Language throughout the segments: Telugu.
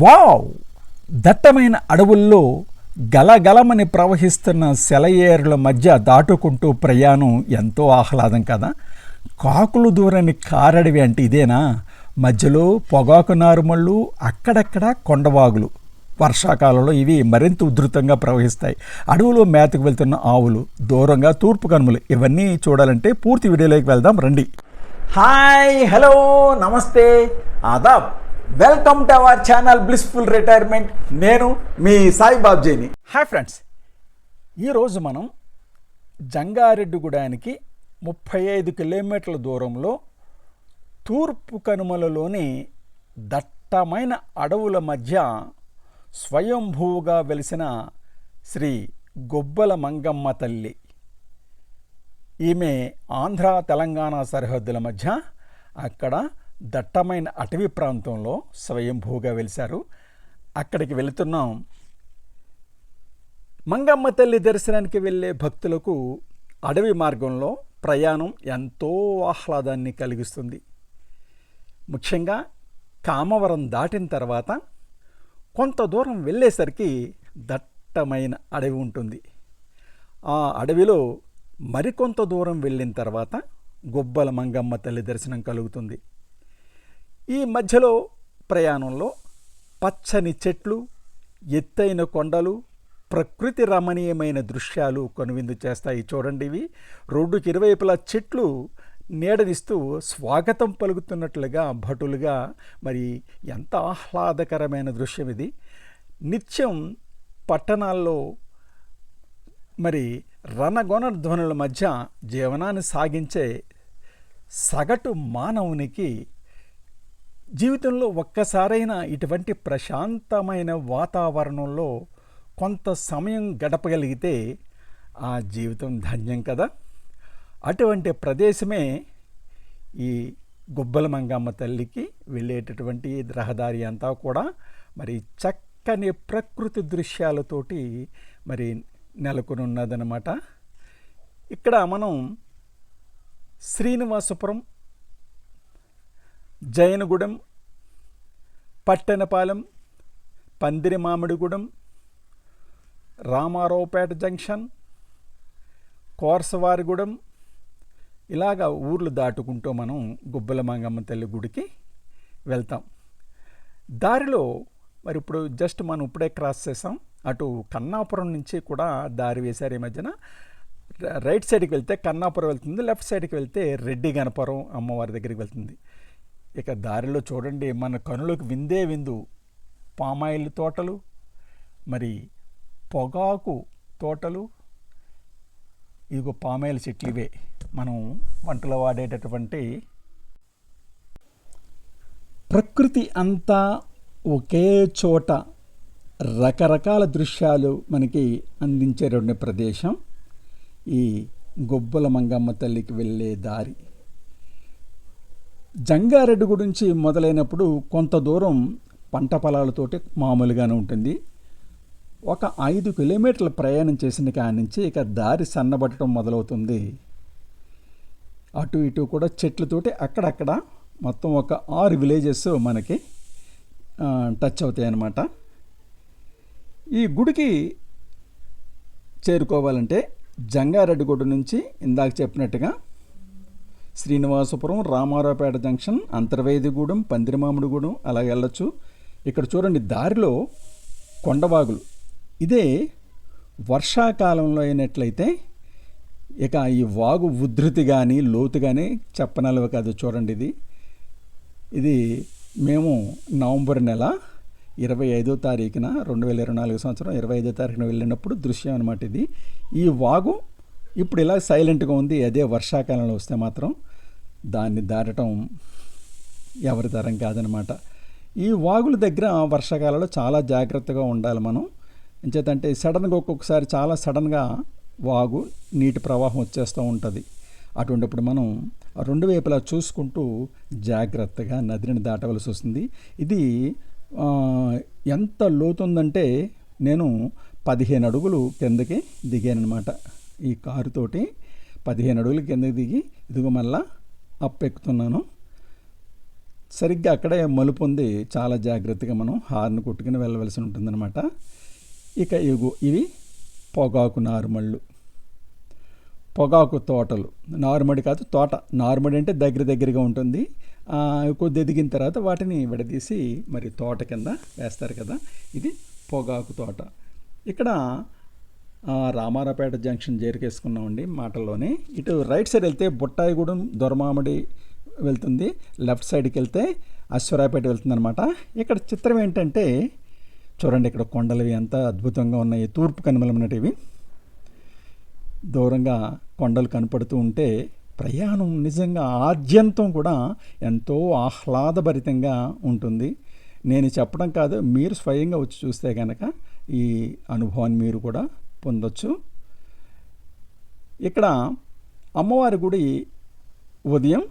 వావ్! దట్టమైన అడవుల్లో గలగలమని ప్రవహిస్తున్న సెలయేరుల మధ్య దాటుకుంటూ ప్రయాణం ఎంతో ఆహ్లాదం కదా? కాకులు దూరని కారడవి అంటే ఇదేనా? మధ్యలో పొగాకు నారుమళ్ళు అక్కడక్కడ కొండవాగులు. వర్షాకాలంలో ఇవి మరింత ఉధృతంగా ప్రవహిస్తాయి. అడవులో మేతకు వెళ్తున్న ఆవులు దూరంగా తూర్పు కనుమలు ఇవన్నీ చూడాలంటే పూర్తి వీడియోలోకి వెళ్దాం రండి. Hi hello namaste. Adaab welcome to our channel blissful retirement. నేను మీ సాయి బాబ్జీని హాయ్ ఫ్రెండ్స్. ఈరోజు మనం జంగారెడ్డిగూడానికి ముప్పై ఐదు కిలోమీటర్ల దూరంలో తూర్పు కనుమలలోని దట్టమైన అడవుల మధ్య స్వయంభూగా వెలిసిన శ్రీ గొబ్బల మంగమ్మ తల్లి. ఈమె ఆంధ్ర తెలంగాణ సరిహద్దుల మధ్య అక్కడ దట్టమైన అటవీ ప్రాంతంలో స్వయంభూగా వెలిశారు. అక్కడికి వెళుతున్నాం. మంగమ్మ తల్లి దర్శనానికి వెళ్ళే భక్తులకు అడవి మార్గంలో ప్రయాణం ఎంతో ఆహ్లాదాన్ని కలిగిస్తుంది. ముఖ్యంగా కామవరం దాటిన తర్వాత కొంత దూరం వెళ్ళేసరికి దట్టమైన అడవి ఉంటుంది. ఆ అడవిలో మరికొంత దూరం వెళ్ళిన తర్వాత గొబ్బల మంగమ్మ తల్లి దర్శనం కలుగుతుంది. ఈ మధ్యలో ప్రయాణంలో పచ్చని చెట్లు ఎత్తైన కొండలు ప్రకృతి రమణీయమైన దృశ్యాలు కనువిందు చేస్తాయి చూడండి ఇవి. రోడ్డుకి ఇరువైపులా చెట్లు నీడనిస్తూ స్వాగతం పలుకుతున్నట్లుగా భటులుగా. మరి ఎంత ఆహ్లాదకరమైన దృశ్యం ఇది. నిత్యం పట్టణాల్లో మరి రణగొన ధ్వనుల మధ్య జీవనాన్ని సాగించే సగటు మానవునికి జీవితంలో ఒక్కసారైనా ఇటువంటి ప్రశాంతమైన వాతావరణంలో కొంత సమయం గడపగలిగితే ఆ జీవితం ధన్యం కదా. అటువంటి ప్రదేశమే ఈ గుబ్బల మంగమ్మ తల్లికి వెళ్ళేటటువంటి రహదారి అంతా కూడా మరి చక్కని ప్రకృతి దృశ్యాలతోటి మరి నెలకొని ఉన్నదనమాట ఇక్కడ మనం శ్రీనివాసపురం జైనగూడెం పట్టెనపాలెం పందిరిమామిడిగూడెం రామారావుపేట జంక్షన్ కోర్సవారిగూడెం. ఇలాగా ఊర్లు దాటుకుంటూ మనం గుబ్బల మంగమ్మ తల్లి గుడికి వెళ్తాం. దారిలో మరి ఇప్పుడు జస్ట్ మనం ఇప్పుడే క్రాస్ చేసాం. అటు కన్నాపురం నుంచి కూడా దారి వేశారు ఈ మధ్యన. రైట్ సైడ్కి వెళ్తే కన్నాపురం వెళ్తుంది లెఫ్ట్ సైడ్కి వెళ్తే రెడ్డి గణపురం అమ్మవారి దగ్గరికి వెళ్తుంది. ఇక దారిలో చూడండి మన కనులకు విందే విందు. పామాయిల్ తోటలు మరి పొగాకు తోటలు ఇదిగో పామాయిల్ చెట్లు ఇవే. మనం వంటలో వాడేటటువంటి ప్రకృతి అంతా ఒకే చోట రకరకాల దృశ్యాలు మనకి అందించేటువంటి ప్రదేశం. ఈ గొబ్బల మంగమ్మ తల్లికి వెళ్ళే దారి. జంగారెడ్డి గురించి మొదలైనప్పుడు కొంత దూరం పంట పొలాలతోటి మామూలుగానే ఉంటుంది. ఒక ఐదు కిలోమీటర్ల ప్రయాణం చేసిన కాడి నుంచి ఇక దారి సన్నబడటం మొదలవుతుంది. అటు ఇటు కూడా చెట్లతోటి అక్కడక్కడ మొత్తం ఒక ఆరు విలేజెస్ మనకి టచ్ అవుతాయి అన్నమాట ఈ గుడికి చేరుకోవాలంటే జంగారెడ్డిగూడ నుంచి ఇందాక చెప్పినట్టుగా శ్రీనివాసపురం రామారావుపేట జంక్షన్ అంతర్వేదిగూడెం పందిరిమామిడిగూడెం అలా వెళ్ళొచ్చు. ఇక్కడ చూడండి దారిలో కొండవాగులు. ఇదే వర్షాకాలంలో అయినట్లయితే ఇక ఈ వాగు ఉధృతి కానీ లోతు కానీ చెప్పనలవి కాదు చూడండి ఇది. ఇది మేము నవంబర్ నెల ఇరవై ఐదో తారీఖున రెండు వేల ఇరవై నాలుగు సంవత్సరం ఇరవై ఐదో తారీఖున వెళ్ళినప్పుడు దృశ్యం అనమాట ఇది. ఈ వాగు ఇప్పుడు ఇలా సైలెంట్గా ఉంది. అదే వర్షాకాలంలో వస్తే మాత్రం దాన్ని దాటడం ఎవరి తరం కాదనమాట ఈ వాగుల దగ్గర వర్షాకాలంలో చాలా జాగ్రత్తగా ఉండాలి మనం. ఎంచేతంటే సడన్గా ఒక్కొక్కసారి చాలా సడన్గా వాగు నీటి ప్రవాహం వచ్చేస్తూ ఉంటుంది. అటువంటిప్పుడు మనం రెండు వైపులా చూసుకుంటూ జాగ్రత్తగా నదిని దాటవలసి వస్తుంది. ఇది ఎంత లోతుందంటే నేను పదిహేను అడుగులు కిందకి దిగానమాట ఈ కారుతోటి పదిహేను అడుగులు కిందకి దిగి ఇదిగో మళ్ళా అప్పెక్కుతున్నాను సరిగ్గా అక్కడే మలుపు ఉంది. చాలా జాగ్రత్తగా మనం హార్న్ కొట్టుకుని వెళ్ళవలసి ఉంటుందన్నమాట. ఇక ఇగో ఇవి పొగాకు నారుమళ్ళు. పొగాకు తోటలు. నారుమడి కాదు తోట. నారుమడి అంటే దగ్గర దగ్గరగా ఉంటుంది. కొద్ది ఎదిగిన తర్వాత వాటిని విడదీసి మరి తోట కింద వేస్తారు కదా. ఇది పొగాకు తోట. ఇక్కడ రామారాపేట జంక్షన్ చేరుకేసుకున్నామండి మాటల్లోనే. ఇటు రైట్ సైడ్ వెళ్తే బుట్టాయిగూడెం దొరమామిడి వెళ్తుంది. లెఫ్ట్ సైడ్కి వెళ్తే అశ్వరాయపేట వెళ్తుందనమాట ఇక్కడ చిత్రం ఏంటంటే చూడండి ఇక్కడ కొండలవి ఎంత అద్భుతంగా ఉన్నాయి. తూర్పు కనుమలమైనటివి దూరంగా కొండలు కనపడుతూ ఉంటే ప్రయాణం నిజంగా ఆద్యంతం కూడా ఎంతో ఆహ్లాదభరితంగా ఉంటుంది. నేను చెప్పడం కాదు మీరు స్వయంగా వచ్చి చూస్తే కనుక ఈ అనుభవాన్ని మీరు కూడా పొందొచ్చు. ఇక్కడ అమ్మవారి గుడి ఉదయం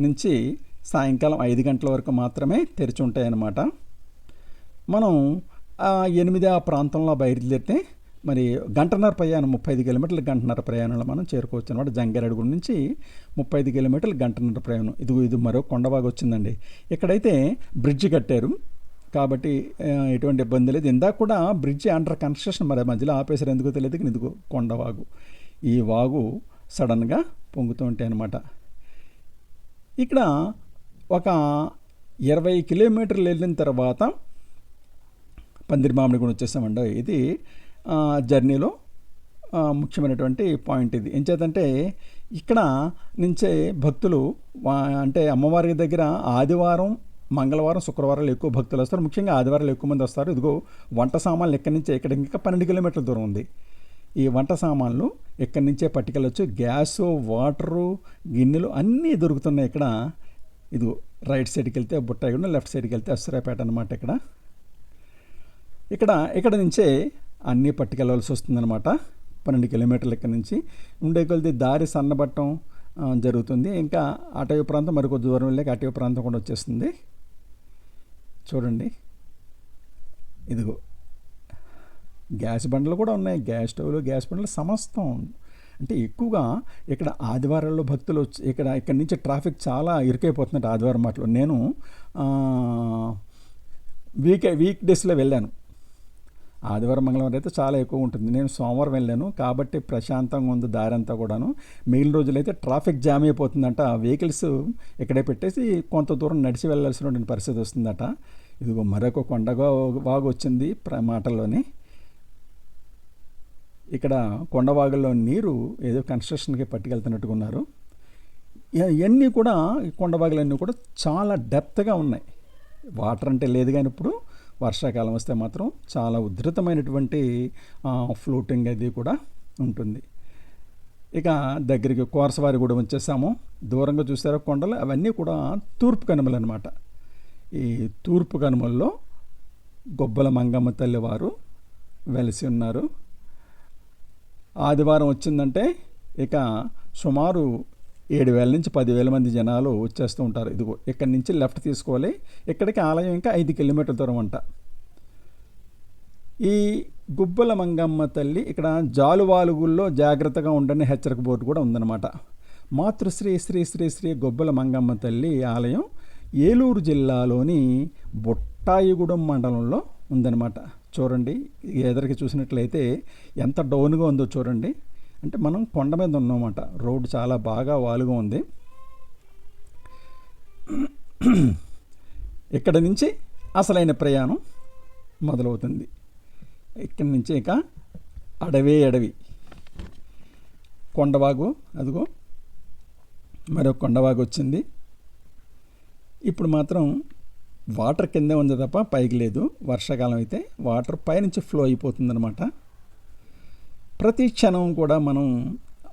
నుంచి సాయంకాలం ఐదు గంటల వరకు మాత్రమే తెరిచి ఉంటాయన్నమాట. మనం ఎనిమిది ఆ ప్రాంతంలో బయలుదేరితే మరి గంటన్నర ప్రయాణం ముప్పై ఐదు కిలోమీటర్ల గంటన్నర ప్రయాణంలో మనం చేరుకోవచ్చు అనమాట జంగారెడ్డి నుంచి ముప్పై ఐదు కిలోమీటర్లు గంటన్నర ప్రయాణం. ఇది ఇది మరో కొండబాగా వచ్చిందండి ఇక్కడైతే బ్రిడ్జ్ కట్టారు. కాబట్టి ఎటువంటి ఇబ్బంది లేదు. ఇందాక కూడా బ్రిడ్జ్ అండర్ కన్స్ట్రక్షన్ మరి మధ్యలో ఆపేసారు ఎందుకో తెలియదు ఎందుకు కొండవాగు. ఈ వాగు సడన్గా పొంగుతూ ఉంటాయి అన్నమాట. ఇక్కడ ఒక ఇరవై కిలోమీటర్లు వెళ్ళిన తర్వాత పందిరి మామిడి కూడా వచ్చేసామండి ఇది జర్నీలో ముఖ్యమైనటువంటి పాయింట్ ఇది. ఏంచేతంటే ఇక్కడ నుంచే భక్తులు అంటే అమ్మవారి దగ్గర ఆదివారం మంగళవారం శుక్రవారాలు ఎక్కువ భక్తులు వస్తారు. ముఖ్యంగా ఆదివారాలు ఎక్కువ మంది వస్తారు. ఇదిగో వంట సామాన్లు ఇక్కడి నుంచి ఇక్కడ ఇంకా పన్నెండు కిలోమీటర్ల దూరం ఉంది. ఈ వంట సామాన్లు ఇక్కడి నుంచే పట్టుకెళ్ళొచ్చు? గ్యాసు వాటరు గిన్నెలు అన్నీ దొరుకుతున్నాయి ఇక్కడ. ఇది రైట్ సైడ్కి వెళ్తే బుట్టాయిగూడ లెఫ్ట్ సైడ్కి వెళ్తే అసురాపేట అనమాట ఇక్కడ. ఇక్కడ ఇక్కడ నుంచే అన్నీ పట్టుకెళ్ళవలసి వస్తుందన్నమాట. పన్నెండు కిలోమీటర్ల ఇక్కడ నుంచి. ఉండే కొలిది దారి సన్నబట్టం జరుగుతుంది. ఇంకా అటవీ ప్రాంతం మరికొద్ది దూరం వెళ్ళాక అటవీ ప్రాంతం కూడా వచ్చేస్తుంది. చూడండి. ఇదిగో. గ్యాస్ బండ్లు కూడా ఉన్నాయి. గ్యాస్ స్టవ్లు గ్యాస్ బండ్లు సమస్తం. అంటే ఎక్కువగా ఇక్కడ ఆదివారాల్లో భక్తులు వచ్చి ఇక్కడ ఇక్కడ నుంచి ట్రాఫిక్ చాలా ఇరుకైపోతుంది ఆదివారం మాటలు. నేను వీకే వీక్ డేస్లో వెళ్ళాను. ఆదివారం మంగళవారం అయితే చాలా ఎక్కువ ఉంటుంది. నేను సోమవారం వెళ్ళాను. కాబట్టి ప్రశాంతంగా ఉంది దారి అంతా కూడాను. మిగిలిన రోజులైతే ట్రాఫిక్ జామ్ అయిపోతుందంట. ఆ వెహికల్స్ ఇక్కడే పెట్టేసి కొంత దూరం నడిచి వెళ్ళాల్సినటువంటి పరిస్థితి వస్తుందట. ఇదిగో మరొక కొండగా వాగు వచ్చింది ప్ర మాటల్లోనే. ఇక్కడ కొండవాగుల్లో నీరు ఏదో కన్స్ట్రక్షన్కి పట్టుకెళ్తున్నట్టుగా ఉన్నారు. ఇవన్నీ కూడా కొండవాగులన్నీ కూడా చాలా డెప్త్గా ఉన్నాయి. వాటర్ అంటే లేదు కానీ ఇప్పుడు వర్షాకాలం వస్తే మాత్రం చాలా ఉధృతమైనటువంటి ఫ్లోటింగ్ అది కూడా ఉంటుంది. ఇక దగ్గరికి కోరసవారి కూడా వచ్చేసాము. దూరంగా చూసారా కొండలు? అవన్నీ కూడా తూర్పు కనుమలు అనమాట ఈ తూర్పు కనుమల్లో గొబ్బల మంగమ్మ తల్లి వారు వెలిసి ఉన్నారు. ఆదివారం వచ్చిందంటే ఇక సుమారు ఏడు వేల నుంచి పదివేల మంది జనాలు వచ్చేస్తూ ఉంటారు. ఇదిగో ఇక్కడి నుంచి లెఫ్ట్ తీసుకోవాలి. ఇక్కడికి ఆలయం ఇంకా ఐదు కిలోమీటర్ల దూరం అంట. ఈ గుబ్బల మంగమ్మ తల్లి ఇక్కడ జాలువాలుగుల్లో జాగ్రత్తగా ఉండని హెచ్చరిక బోర్డు కూడా ఉందన్నమాట. మాతృశ్రీ శ్రీ శ్రీ శ్రీ గొబ్బల మంగమ్మ తల్లి ఆలయం ఏలూరు జిల్లాలోని బుట్టాయిగూడెం మండలంలో ఉందన్నమాట. చూడండి ఎదరికి చూసినట్లయితే ఎంత డౌన్గా ఉందో చూడండి. అంటే మనం కొండ మీద ఉన్నామన్నమాట. రోడ్డు చాలా బాగా వాలుగా ఉంది. ఇక్కడ నుంచి అసలైన ప్రయాణం మొదలవుతుంది. ఇక్కడి నుంచి ఇక అడవే అడవి. కొండవాగు అదిగో. మరొక కొండవాగు వచ్చింది. ఇప్పుడు మాత్రం వాటర్ కిందే ఉంది తప్ప పైకి లేదు. వర్షాకాలం అయితే వాటర్ పైనుంచి ఫ్లో అయిపోతుందన్నమాట. ప్రతి క్షణం కూడా మనం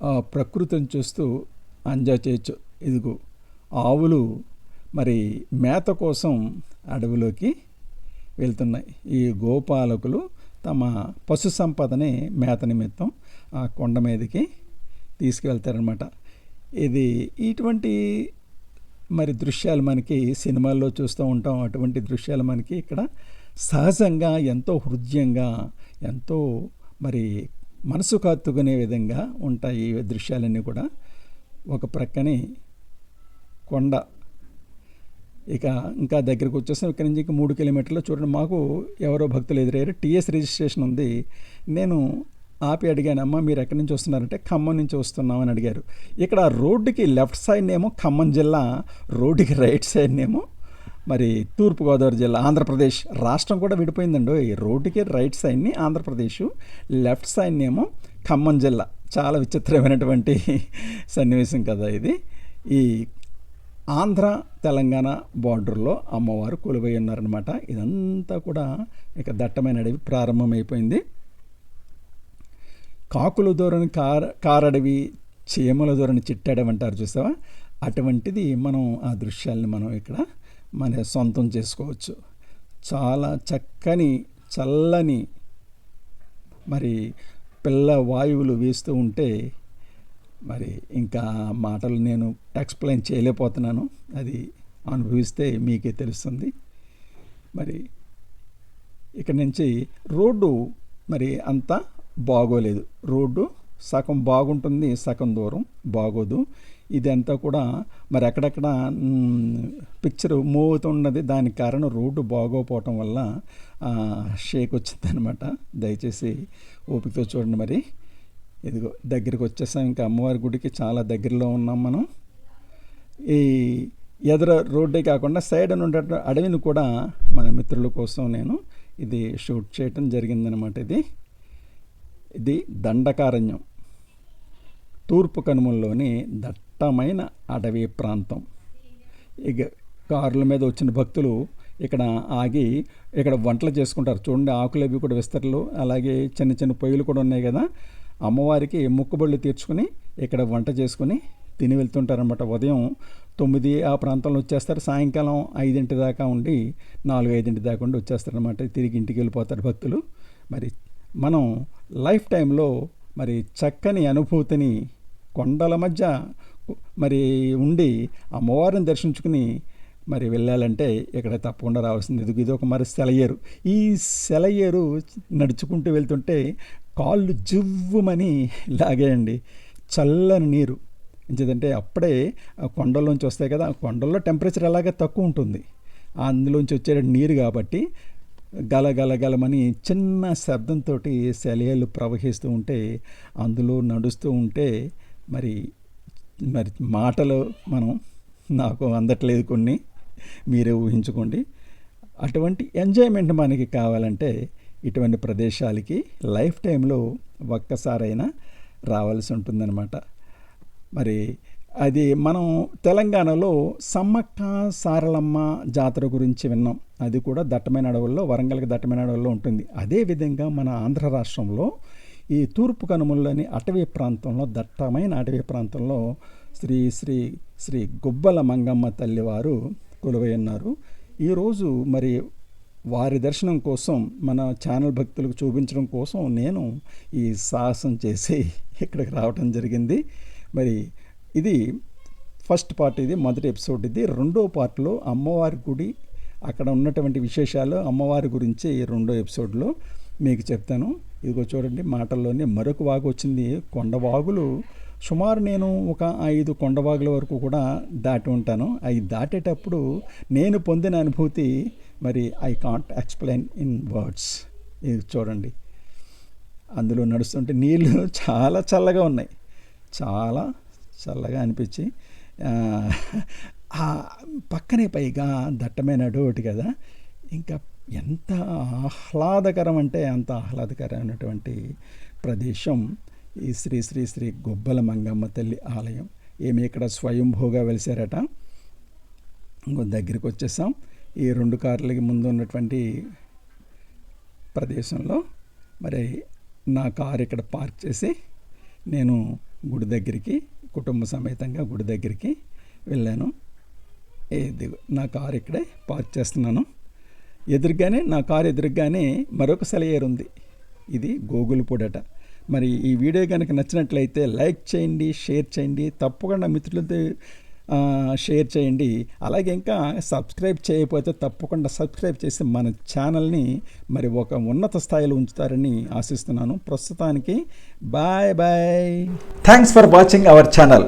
ఆ ప్రకృతిని చూస్తూ ఎంజాయ్ చేయొచ్చు. ఇదిగో ఆవులు మరి మేత కోసం అడవిలోకి వెళ్తున్నాయి. ఈ గోపాలకులు తమ పశు సంపదని మేత నిమిత్తం ఆ కొండ మీదకి తీసుకువెళ్తారనమాట ఇది ఇటువంటి మరి దృశ్యాలు మనకి సినిమాల్లో చూస్తూ ఉంటాం. అటువంటి దృశ్యాలు మనకి ఇక్కడ సహజంగా ఎంతో హృదయంగా ఎంతో మరి మనసుకు హత్తుకునే విధంగా ఉంటాయి ఈ దృశ్యాలన్నీ కూడా. ఒక ప్రక్కనే కొండ. ఇక ఇంకా దగ్గరకు వచ్చేసి ఇక్కడి నుంచి ఇంకా మూడు కిలోమీటర్లు చూడండి. మాకు ఎవరో భక్తులు ఎదురయ్యారు. టీఎస్ రిజిస్ట్రేషన్ ఉంది. నేను ఆపి అడిగాను అమ్మ మీరు ఎక్కడి నుంచి వస్తున్నారంటే ఖమ్మం నుంచి వస్తున్నామని అడిగారు. ఇక్కడ రోడ్డుకి లెఫ్ట్ సైడ్ ఏమో ఖమ్మం జిల్లా రోడ్డుకి రైట్ సైడ్ ఏమో మరి తూర్పుగోదావరి జిల్లా ఆంధ్రప్రదేశ్ రాష్ట్రం కూడా విడిపోయిందండి. ఈ రోడ్డుకి రైట్ సైడ్ని ఆంధ్రప్రదేశ్ లెఫ్ట్ సైడ్ని ఏమో ఖమ్మం జిల్లా. చాలా విచిత్రమైనటువంటి సన్నివేశం కదా ఇది. ఈ ఆంధ్ర తెలంగాణ బార్డర్లో అమ్మవారు కొలువై ఉన్నారనమాట ఇదంతా కూడా ఇక దట్టమైన అడవి ప్రారంభమైపోయింది. కాకుల దూరని కార కారడవి చీమల దూరని చిట్టడం అంటారు చూసావా? అటువంటిది మనం ఆ దృశ్యాల్ని మనం ఇక్కడ మన సొంతం చేసుకోవచ్చు. చాలా చక్కని చల్లని మరి పిల్ల వాయువులు వీస్తూ ఉంటే మరి ఇంకా మాటలు నేను ఎక్స్ప్లెయిన్ చేయలేకపోతున్నాను. అది అనుభవిస్తే మీకే తెలుస్తుంది. మరి ఇక్కడ నుంచి రోడ్డు మరి అంత బాగోలేదు. రోడ్డు సగం బాగుంటుంది సగం దూరం బాగోదు. ఇదంతా కూడా మరి అక్కడక్కడ పిక్చర్ మూవ్ అవుతున్నది దానికి కారణం రోడ్డు బాగోపోవటం వల్ల షేక్ వచ్చిందనమాట దయచేసి ఓపికతో చూడండి మరి. ఇదిగో దగ్గరికి వచ్చేసాం. ఇంకా అమ్మవారి గుడికి చాలా దగ్గరలో ఉన్నాం మనం. ఈ ఎదుర రోడ్డే కాకుండా సైడ్ అని ఉండే అడవిని కూడా మన మిత్రుల కోసం నేను ఇది షూట్ చేయటం జరిగిందనమాట ఇది. ఇది దండకారణ్యం. తూర్పు కనుమల్లోని దట్టమైన అడవి ప్రాంతం. ఇక కారుల మీద వచ్చిన భక్తులు ఇక్కడ ఆగి ఇక్కడ వంటలు చేసుకుంటారు. చూడండి ఆకులు అవి కూడా విస్తరలు అలాగే చిన్న చిన్న పొయ్యిలు కూడా ఉన్నాయి కదా. అమ్మవారికి ముక్కుబళ్ళు తీర్చుకుని ఇక్కడ వంట చేసుకుని తిని వెళ్తుంటారనమాట ఉదయం తొమ్మిది ఆ ప్రాంతంలో వచ్చేస్తారు. సాయంకాలం ఐదింటి దాకా ఉండి నాలుగు ఐదింటి దాకా ఉండి వచ్చేస్తారనమాట తిరిగి ఇంటికి వెళ్ళిపోతారు భక్తులు. మరి మనం లైఫ్ టైంలో మరి చక్కని అనుభూతిని కొండల మధ్య మరి ఉండి అమ్మవారిని దర్శించుకుని మరి వెళ్ళాలంటే ఇక్కడ తప్పకుండా రావాల్సింది. ఇది ఇది ఒక మరి సెలయేరు. ఈ సెలయేరు నడుచుకుంటూ వెళ్తుంటే కాళ్ళు జువ్వుమని లాగేయండి. చల్లని నీరు. ఎందుకంటే అప్పుడే కొండల్లోంచి వస్తాయి కదా ఆ కొండల్లో టెంపరేచర్ అలాగే తక్కువ ఉంటుంది. అందులోంచి వచ్చే నీరు కాబట్టి గల గల గలమని చిన్న శబ్దంతో సెలయేళ్ళు ప్రవహిస్తూ ఉంటే అందులో నడుస్తూ ఉంటే మరి మరి మాటలు మనం నాకు అందట్లేదు కొన్ని మీరే ఊహించుకోండి. అటువంటి ఎంజాయ్మెంట్ మనకి కావాలంటే ఇటువంటి ప్రదేశాలకి లైఫ్ టైంలో ఒక్కసారైనా రావాల్సి ఉంటుందన్నమాట. మరి అది మనం తెలంగాణలో సమ్మక్క సారలమ్మ జాతర గురించి విన్నాం. అది కూడా దట్టమైన అడవుల్లో వరంగల్కి దట్టమైన అడవుల్లో ఉంటుంది. అదేవిధంగా మన ఆంధ్ర రాష్ట్రంలో ఈ తూర్పు కనుమల్లోని అటవీ ప్రాంతంలో దట్టమైన అటవీ ప్రాంతంలో శ్రీ శ్రీ శ్రీ గుబ్బల మంగమ్మ తల్లివారు కొలువై ఉన్నారు ఈరోజు మరి వారి దర్శనం కోసం మన ఛానల్ భక్తులకు చూపించడం కోసం నేను ఈ సాహసం చేసి ఇక్కడికి రావటం జరిగింది. మరి ఇది ఫస్ట్ పార్ట్ ఇది మొదటి ఎపిసోడ్ ఇది. రెండో పార్ట్లో అమ్మవారి గుడి అక్కడ ఉన్నటువంటి విశేషాలు అమ్మవారి గురించి రెండో ఎపిసోడ్లో మీకు చెప్తాను. ఇదిగో చూడండి మాటల్లోనే మరొక వాగు వచ్చింది. కొండవాగులు సుమారు నేను ఒక ఐదు కొండవాగుల వరకు కూడా దాటి ఉంటాను. అవి దాటేటప్పుడు నేను పొందిన అనుభూతి మరి I can't explain in words ఇది చూడండి. అందులో నడుస్తుంటే నీళ్ళు చాలా చల్లగా ఉన్నాయి. చాలా చల్లగా అనిపించి పక్కనే పైగా దట్టమైన అడోటి కదా. ఇంకా ఎంత ఆహ్లాదకరం అంటే అంత ఆహ్లాదకరమైనటువంటి ప్రదేశం. ఈ శ్రీ శ్రీ శ్రీ గొబ్బల మంగమ్మ తల్లి ఆలయం. ఏమి ఇక్కడ స్వయంభూగా వెలిసారట? ఇంకో దగ్గరికి వచ్చేసాం. ఈ రెండు కార్లకి ముందు ఉన్నటువంటి ప్రదేశంలో మరి నా కారు ఇక్కడ పార్క్ చేసి నేను గుడి దగ్గరికి కుటుంబ సమేతంగా గుడి దగ్గరికి వెళ్ళాను. ఏ నా కారు ఇక్కడే పార్క్ చేస్తున్నాను. ఎదురుగానే నా కారు ఎదురుగానే మరొక సెలయేరు ఉంది. ఇది గోగులపూడట మరి ఈ వీడియో కనుక నచ్చినట్లయితే లైక్ చేయండి షేర్ చేయండి తప్పకుండా మిత్రులతో షేర్ చేయండి. అలాగే ఇంకా సబ్స్క్రైబ్ చేయకపోతే తప్పకుండా సబ్స్క్రైబ్ చేసి మన ఛానల్ని మరి ఒక ఉన్నత స్థాయిలో ఉంచుతారని ఆశిస్తున్నాను. ప్రస్తుతానికి bye bye. Thanks for watching our channel